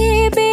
Baby.